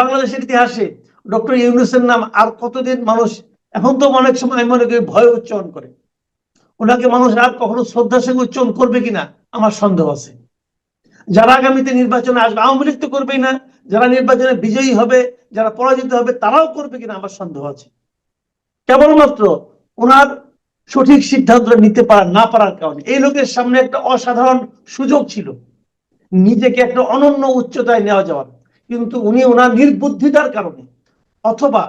বাংলাদেশের ইতিহাসে ডক্টর ইউনুসের নাম আর কতদিন মানুষ এখন তো অনেক সময় মনে করি ভয় উচ্চারণ করে। ওনাকে মানুষ আর কখনো শ্রদ্ধার সঙ্গে উচ্চারণ করবে কিনা আমার সন্দেহ আছে। যারা আগামীতে নির্বাচনে আসবে, আওয়ামী লীগ তো করবেই না। যারা নির্বাচনে বিজয়ী হবে, যারা পরাজিত হবে, তারাও করবে কিনা আমার সন্দেহ আছে। কেবলমাত্র ওনার সঠিক সিদ্ধান্ত নিতে পারা না পারার কারণে। এই লোকের সামনে একটা অসাধারণ সুযোগ ছিল। নিজেকে একটা অনন্য উচ্চতায় নেওয়া যাওয়ার। কিন্তু উনি ওনার নির্বুদ্ধিতার কারণে, অথবা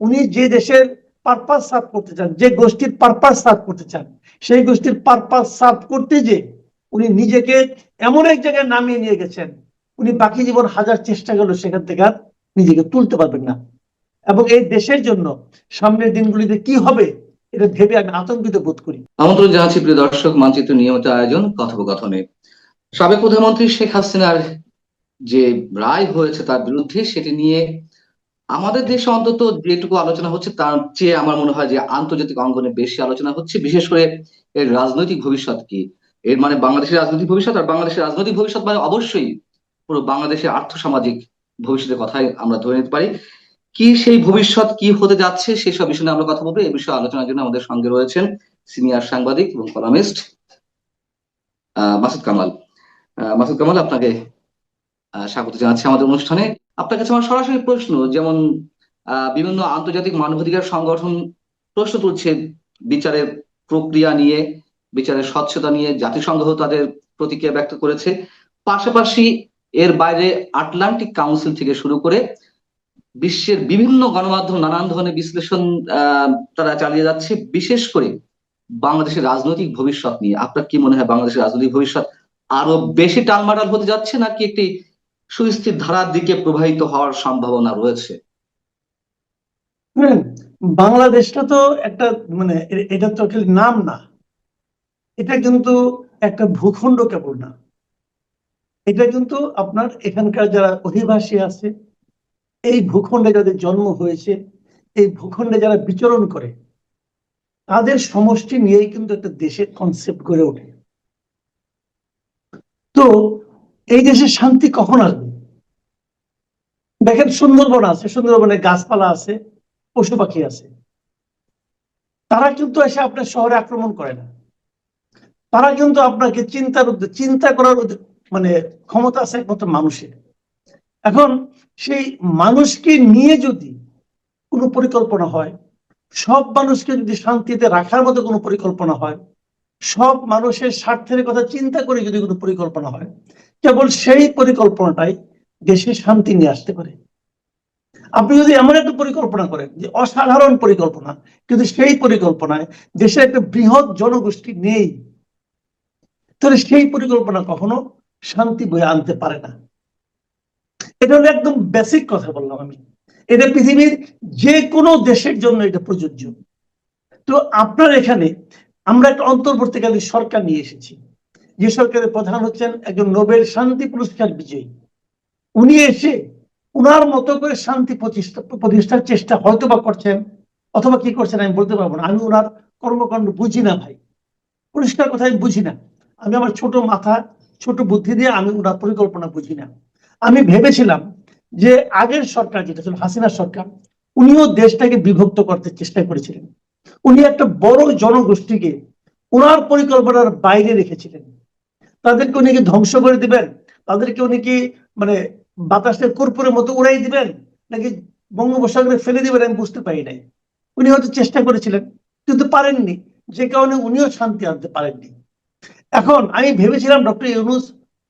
উনি যে দেশের পারপাস সার্ভ করতে চান, যে গোষ্ঠীর পারপাস সার্ভ করতে চান, সেই গোষ্ঠীর পারপাস সার্ভ করতে যে উনি নিজেকে এমন এক জায়গায় নামিয়ে নিয়ে গেছেন, উনি বাকি জীবন হাজার চেষ্টা করলেও সেখান থেকে আর নিজেকে তুলতে পারবেন না। এবং এই দেশের জন্য সামনের দিনগুলিতে কি হবে, এটা ভেবে আমি আতঙ্কিত বোধ করি। আমন্ত্রণ জানাচ্ছি প্রিয় দর্শক, মানচিত্র নিয়মিত আয়োজন, কথোপকথনে। সাবেক প্রধানমন্ত্রী শেখ হাসিনার যে রায় হয়েছে তার বিরুদ্ধে সেটি নিয়ে আমাদের দেশে অন্তত যেটুকু আলোচনা হচ্ছে তার চেয়ে আমার মনে হয় যে আন্তর্জাতিক অঙ্গনে বেশি আলোচনা হচ্ছে, বিশেষ করে এর রাজনৈতিক ভবিষ্যৎ কি? এর মানে বাংলাদেশের রাজনৈতিক ভবিষ্যৎ আর বাংলাদেশের রাজনৈতিক ভবিষ্যৎ মানে অবশ্যই পুরো বাংলাদেশের আর্থসামাজিক ভবিষ্যতের কথাই আমরা ধরে নিতে পারি। কি সেই ভবিষ্যৎ কি হতে যাচ্ছে সেসব বিষয় নিয়ে আমরা কথা বলব এই বিষয়ে আলোচনার জন্য আমাদের সঙ্গে রয়েছেন সিনিয়র সাংবাদিক এবং কলামিস্ট, আহ, মাসুদ কামাল। মাসুদ কামাল, আপনাকে স্বাগত জানাচ্ছি আমাদের অনুষ্ঠানে। আপনার কাছে আমার সরাসরি প্রশ্ন, যেমন বিভিন্ন আন্তর্জাতিক মানবাধিকার সংগঠন প্রশ্ন তুলছে বিচারের প্রক্রিয়া নিয়ে, বিচারের স্বচ্ছতা নিয়ে, জাতিসংঘ তাদের প্রতিক্রিয়া ব্যক্ত করেছে। পাশাপাশি এর বাইরে আটলান্টিক কাউন্সিল থেকে শুরু করে বিশ্বের বিভিন্ন গণমাধ্যম নানান ধরনের বিশ্লেষণ তারা চালিয়ে যাচ্ছে, বিশেষ করে বাংলাদেশের রাজনৈতিক ভবিষ্যৎ নিয়ে। আপনার কি মনে হয় বাংলাদেশের রাজনৈতিক ভবিষ্যৎ আরও বেশি টালমাটাল হতে যাচ্ছে নাকি একটি সুস্থির ধারার দিকে প্রবাহিত হওয়ার সম্ভাবনা রয়েছে। হ্যাঁ, বাংলাদেশটা তো একটা মানে এটা তো নাম না। এটা কিন্তু একটা ভূখণ্ড কেবল না। এটা কিন্তু আপনার এখানকার যারা অধিবাসী আছে এই ভূখণ্ডে যাদের জন্ম হয়েছে এই ভূখণ্ডে যারা বিচরণ করে তাদের সমষ্টি নিয়েই কিন্তু একটা দেশের কনসেপ্ট গড়ে ওঠে। তো এই দেশে শান্তি কখন আসবে? দেখেন সুন্দরবন আছে, সুন্দরবনে গাছপালা আছে, পশু পাখি আছে। তারা কিন্তু এসে আপনার শহরে আক্রমণ করে না। তারা কিন্তু আপনাকে চিন্তার চিন্তা করার মানে ক্ষমতা আছে একমাত্র মানুষের। এখন সেই মানুষকে নিয়ে যদি কোনো পরিকল্পনা হয়, সব মানুষকে যদি শান্তিতে রাখার মতো কোনো পরিকল্পনা হয় সব মানুষের স্বার্থের কথা চিন্তা করে যদি কোনো পরিকল্পনা হয়, কেবল সেই পরিকল্পনাটাই দেশে শান্তি নিয়ে আসতে পারে। আপনি যদি এমন একটা পরিকল্পনা করেন যে অসাধারণ পরিকল্পনা, কিন্তু সেই পরিকল্পনায় দেশের একটা বৃহৎ জনগোষ্ঠী নেই, তাহলে সেই পরিকল্পনা কখনো শান্তি বয়ে আনতে পারে না। এটা হলো একদম বেসিক কথা বললাম আমি। এটা পৃথিবীর যে কোনো দেশের জন্য এটা প্রযোজ্য। তো আপনার এখানে আমরা একটা অন্তর্বর্তীকালী সরকার নিয়ে এসেছি। যে সরকারের প্রধান হচ্ছেন একজন নোবেল শান্তি পুরস্কার বিজয়ী। উনি এসে উনার মতো করে শান্তি প্রতিষ্ঠা, প্রতিষ্ঠার চেষ্টা হয়তো বা করছেন, অথবা কি করছেন আমি বলতে পারব না। আমি ওনার কর্মকাণ্ড বুঝি না ভাই। পরিষ্কার কথা আমি বুঝি না। আমি আমার ছোট মাথা, ছোট বুদ্ধি দিয়ে আমি ওনার পরিকল্পনা বুঝি না। আমি ভেবেছিলাম যে আগের সরকার, যেটা ছিল হাসিনা সরকার, উনিও দেশটাকে বিভক্ত করতে চেষ্টা করেছিলেন। উনি একটা বড় জনগোষ্ঠীকে ওনার পরিকল্পনার বাইরে রেখেছিলেন। তাদেরকে উনি কি ধ্বংস করে দিবেন? তাদেরকে উনি কি মানে বাতাসের কর্পূরের মতো উড়াই দিবেন? নাকি বঙ্গোপসাগরে ফেলে দিবেন? আমি বুঝতে পারি নাই। উনি হয়তো চেষ্টা করেছিলেন, কিন্তু পারেননি। যে কারণে উনিও শান্তি আনতে পারেননি। এখন আমি ভেবেছিলাম ডক্টর ইউনুস,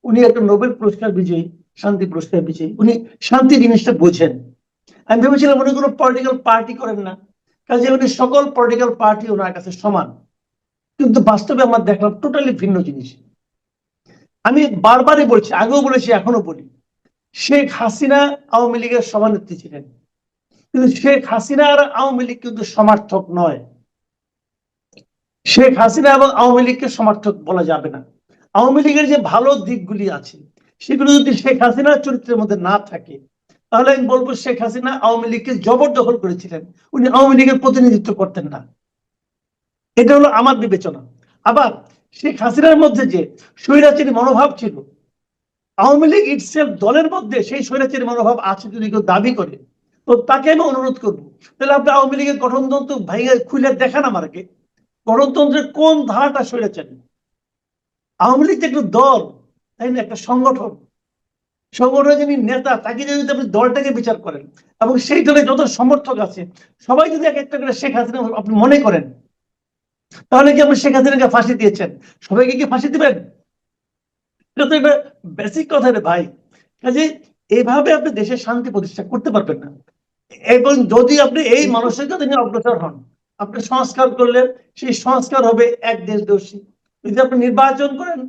উনি একটা নোবেল পুরস্কার বিজয়ী, শান্তি পুরস্কার বিজয়ী। উনি শান্তি জিনিসটা বোঝেন। আমি ভেবেছিলাম উনি কোনো পলিটিক্যাল পার্টি করেন না। কাজে উনি সকল পলিটিক্যাল পার্টি ওনার কাছে সমান। কিন্তু বাস্তবে আমার দেখলাম টোটালি ভিন্ন জিনিস। আমি বারবারই বলছি, আগেও বলেছি এখনও বলি। শেখ হাসিনা আওয়ামী লীগের সভানেত্রী ছিলেন। কিন্তু শেখ হাসিনা আর আওয়ামী লীগ কিন্তু সমর্থক নয়। শেখ হাসিনা এবং আওয়ামী লীগকে সমর্থক বলা যাবে না। আওয়ামী লীগের যে ভালো দিকগুলি আছে, সেগুলো যদি শেখ হাসিনার চরিত্রের মধ্যে না থাকে তাহলে আমি বলব শেখ হাসিনা আওয়ামী লীগকে জবরদখল করেছিলেন। উনি আওয়ামী লীগের প্রতিনিধিত্ব করতেন না। এটা হলো আমার বিবেচনা। আবার শেখ হাসিনার মধ্যে যে স্বৈরাচারী মনোভাব ছিল, আওয়ামী লীগ ইটসেলফ দলের মধ্যে সেই স্বৈরাচারী মনোভাব আছে যদি কেউ দাবি করে, তো তাকে আমি অনুরোধ করব, তাহলে আপনি আওয়ামী লীগের গঠনতন্ত্র ভাইয়া খুলে দেখান আমাকে গণতন্ত্রের কোন ধারাটা স্বৈরাচারী? আওয়ামী লীগ একটা দল, তাই না? একটা সংগঠন। সংগঠনের যিনি নেতা, তাকে যদি আপনি দলটাকে বিচার করেন, এবং সেই দলে যত সমর্থক আছে, সবাই যদি এক একটা করে শেখ হাসিনা আপনি মনে করেন, তাহলে কি আপনি শেখ হাসিনাকে ফাঁসি দিয়েছেন? সবাইকে কি ফাঁসি দিবেন? এটা তো বেসিক কথা রে ভাই। কাজে এইভাবে আপনি দেশের শান্তি প্রতিষ্ঠা করতে পারবেন না। এবং যদি আপনি এই মানসিকতা নিয়ে অগ্রসর হন, আপনি সংস্কার করলেন, সেই সংস্কার হবে এক দেশ দোষী যদি আপনি নির্বাচন করেন